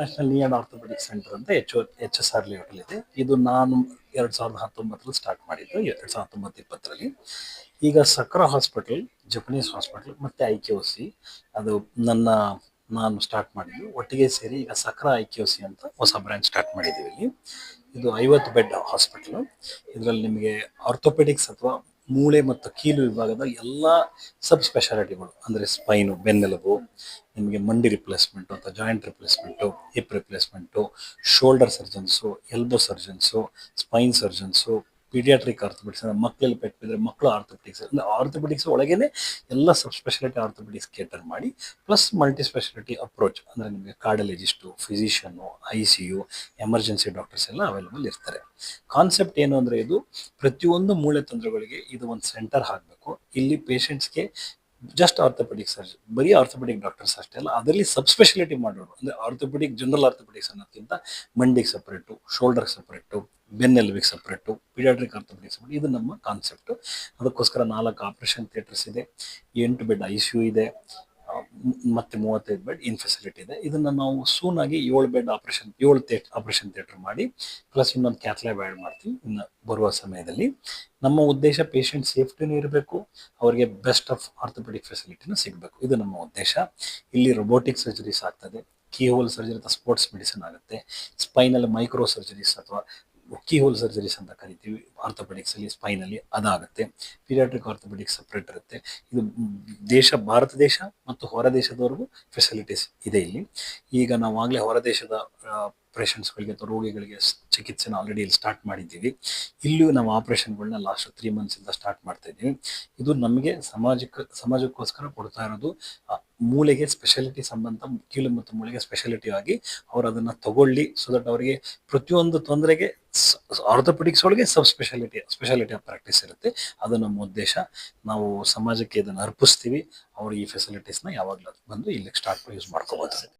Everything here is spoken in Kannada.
National knee and orthopaedic centre ಅಂತ H H S R layout ಇದೆ. ಇದು ನಾನು ಎರಡು ಸಾವಿರದ ಹತ್ತೊಂಬತ್ತರಲ್ಲಿ ಸ್ಟಾರ್ಟ್ ಮಾಡಿದ್ದು, ಎರಡು ಸಾವಿರದ ಹತ್ತೊಂಬತ್ತು ಇಪ್ಪತ್ತರಲ್ಲಿ ಈಗ ಸಕ್ರಾ ಹಾಸ್ಪಿಟಲ್ ಜಪನೀಸ್ ಹಾಸ್ಪಿಟಲ್ ಮತ್ತೆ ಐ ಕೆ ಒ ಸಿ ಅದು ನನ್ನ, ನಾನು ಸ್ಟಾರ್ಟ್ ಮಾಡಿದ್ದು. ಒಟ್ಟಿಗೆ ಸೇರಿ ಈಗ Sakra I K O C ಅಂತ ಹೊಸ ಬ್ರಾಂಚ್ ಸ್ಟಾರ್ಟ್ ಮಾಡಿದ್ದೀವಿ ಇಲ್ಲಿ. ಇದು ಐವತ್ತು ಬೆಡ್ ಹಾಸ್ಪಿಟಲ್ ಇದರಲ್ಲಿ ನಿಮಗೆ ಆರ್ಥೋಪೆಡಿಕ್ಸ್ ಅಥವಾ ಮೂಳೆ ಮತ್ತು ಕೀಲು ವಿಭಾಗದ ಎಲ್ಲ ಸಬ್ ಸ್ಪೆಷಾಲಿಟಿಗಳು, ಅಂದರೆ ಸ್ಪೈನು, ಬೆನ್ನೆಲುಬು, ನಿಮಗೆ ಮಂಡಿ ರಿಪ್ಲೇಸ್ಮೆಂಟು ಅಥವಾ joint replacement hip replacement shoulder surgeons elbow surgeons spine surgeons paediatric orthopaedics ಅಂದ್ರೆ ಮಕ್ಕಳಲ್ಲಿ ಪೆಟ್ಟು ಮಕ್ಕಳು ಆರ್ಥೋಪೆಟಿಕ್ಸ್ ಅಂದರೆ ಆರ್ಥೋಪೆಟಿಕ್ಸ್ ಒಳಗೇನೆ ಎಲ್ಲ ಸಬ್ ಸ್ಪೆಷಾಲಿಟಿ ಆರ್ಥೋಪೆಟಿಕ್ಸ್ ಕೇಟರ್ ಮಾಡಿ ಪ್ಲಸ್ ಮಲ್ಟಿ ಸ್ಪೆಷಾಲಿಟಿ ಅಪ್ರೋಚ್ ಅಂದ್ರೆ ನಿಮಗೆ cardiologist physician I C U emergency doctors ಎಲ್ಲ ಅವೈಲಬಲ್ ಇರ್ತಾರೆ. ಕಾನ್ಸೆಪ್ಟ್ ಏನು ಅಂದ್ರೆ ಇದು, ಪ್ರತಿಯೊಂದು ಮೂಳೆ ತೊಂದರೆಗಳಿಗೆ ಇದು ಒಂದು ಸೆಂಟರ್ ಹಾಕಬೇಕು. ಇಲ್ಲಿ ಪೇಷೆಂಟ್ಸ್ಗೆ ಜಸ್ಟ್ ಆರ್ಥೋಪೆಡಿಕ್ ಸರ್ಜನ್ ಬರೀ ಆರ್ಥೋಪೆಡಿಕ್ ಡಾಕ್ಟರ್ಸ್ ಅಷ್ಟೇ ಅಲ್ಲ, ಅದರಲ್ಲಿ ಸಬ್ ಸ್ಪೆಷಾಲಿಟಿ ಮಾಡೋರು, ಅಂದ್ರೆ ಆರ್ಥೋಪೆಡಿಕ್ ಜನರಲ್ ಆರ್ಥೋಪೆಡಿಕ್ಸ್ ಅನ್ನೋದಕ್ಕಿಂತ ಮಂಡಿಗೆ ಸಪ್ರೇಟು ಶೋಲ್ಡರ್ಗೆ ಸಪ್ರೇಟು ಬೆನ್ನೆಲುಬಿಗೆ ಸಪ್ರೇಟು ಪೀಡಿಯಾಟ್ರಿಕ್ ಆರ್ಥೋಪೆಡಿಕ್ಸ್ ಮಾಡಿ. ಇದು ನಮ್ಮ ಕಾನ್ಸೆಪ್ಟ್ ಅದಕ್ಕೋಸ್ಕರ ನಾಲ್ಕು ಆಪರೇಷನ್ ಥಿಯೇಟರ್ಸ್ ಇದೆ. ಎಂಟು ಬೆಡ್ ಐ ಸಿ ಯು ಇದೆ. ಮತ್ತೆ ಮೂವತ್ತೈದು ಬೆಡ್ ಇನ್ ಫೆಸಿಲಿಟಿ ಇದೆ. ಇದನ್ನ ನಾವು ಸೂನ್ ಆಗಿ ಏಳು ಬೆಡ್ ಆಪರೇಷನ್ ಏಳು ಥಿಯೇಟ್ ಆಪರೇಷನ್ ಥಿಯೇಟರ್ ಮಾಡಿ. ಪ್ಲಸ್ ಇನ್ನೊಂದು ಕ್ಯಾಥ್ಲ್ಯಾಬ್ ಆ್ಯಡ್ ಮಾಡ್ತೀವಿ ಇನ್ನು ಬರುವ ಸಮಯದಲ್ಲಿ. ನಮ್ಮ ಉದ್ದೇಶ ಪೇಷಂಟ್ ಸೇಫ್ಟಿನೂ ಇರಬೇಕು. ಅವರಿಗೆ ಬೆಸ್ಟ್ ಆಫ್ ಆರ್ಥೋಪೆಡಿಕ್ ಫೆಸಿಲಿಟಿನೂ ಸಿಗಬೇಕು. ಇದು ನಮ್ಮ ಉದ್ದೇಶ. ಇಲ್ಲಿ ರೊಬೋಟಿಕ್ ಸರ್ಜರೀಸ್ ಆಗ್ತದೆ. ಕೀ ಹೋಲ್ ಸರ್ಜರಿ ಅಥವಾ ಸ್ಪೋರ್ಟ್ಸ್ ಮೆಡಿಸಿನ್ ಆಗುತ್ತೆ. ಸ್ಪೈನಲ್ ಮೈಕ್ರೋ ಸರ್ಜರೀಸ್ ಅಥವಾ ಕೀ ಹೋಲ್ ಸರ್ಜರೀಸ್ ಅಂತ ಕರಿತೀವಿ. ಆರ್ಥೋಪೆಡಿಕ್ಸಲ್ಲಿ ಅಲ್ಲಿ ಸ್ಪೈನ್ ಅಲ್ಲಿ ಅದಾಗುತ್ತೆ. ಪೀರಿಯಾಟ್ರಿಕ್ ಆರ್ಥೋಪೆಡಿಕ್ಸ್ ಸಪ್ರೇಟ್ ಇರುತ್ತೆ. ಇದು ದೇಶ, ಭಾರತ ದೇಶ ಮತ್ತು ಹೊರ ದೇಶದವರೆಗೂ ಫೆಸಿಲಿಟೀಸ್ ಇದೆ ಇಲ್ಲಿ. ಈಗ ನಾವು ಆಗಲೇ ಹೊರ ದೇಶದ ಪೇಷಂಟ್ಸ್ಗಳಿಗೆ ಅಥವಾ ರೋಗಿಗಳಿಗೆ ಚಿಕಿತ್ಸೆನ ಆಲ್ರೆಡಿ ಇಲ್ಲಿ ಸ್ಟಾರ್ಟ್ ಮಾಡಿದ್ದೀವಿ. ಇಲ್ಲಿಯೂ ನಾವು ಆಪರೇಷನ್ಗಳನ್ನ ಲಾಸ್ಟ್ ತ್ರೀ ಮಂತ್ಸಿಂದ ಸ್ಟಾರ್ಟ್ ಮಾಡ್ತಾ ಇದ್ದೀವಿ. ಇದು ನಮಗೆ ಸಮಾಜಕ್ಕೆ ಸಮಾಜಕ್ಕೋಸ್ಕರ ಕೊಡ್ತಾ ಇರೋದು ಮೂಳೆಗೆ ಸ್ಪೆಷಾಲಿಟಿ ಸಂಬಂಧ ಕೀಲು ಮತ್ತು ಮೂಳೆಗೆ ಸ್ಪೆಷಾಲಿಟಿ ಆಗಿ ಅವರು ಅದನ್ನು ತಗೊಳ್ಳಿ ಸೊ ದಟ್ ಅವರಿಗೆ ಪ್ರತಿಯೊಂದು ತೊಂದರೆಗೆ ಆರ್ಥೋಪೆಡಿಕ್ಸ್ ಒಳಗೆ sub speciality speciality of practice ಇರುತ್ತೆ. ಅದು ನಮ್ಮ ಉದ್ದೇಶ. ನಾವು ಸಮಾಜಕ್ಕೆ ಇದನ್ನು ಅರ್ಪಿಸ್ತೀವಿ. ಅವರು ಈ ಫೆಸಿಲಿಟೀಸ್ನ ಯಾವಾಗಲೂ ಬಂದು ಇಲ್ಲಿಗೆ ಸ್ಟಾರ್ಟ್ ಯೂಸ್ ಮಾಡ್ಕೋಬೋದು.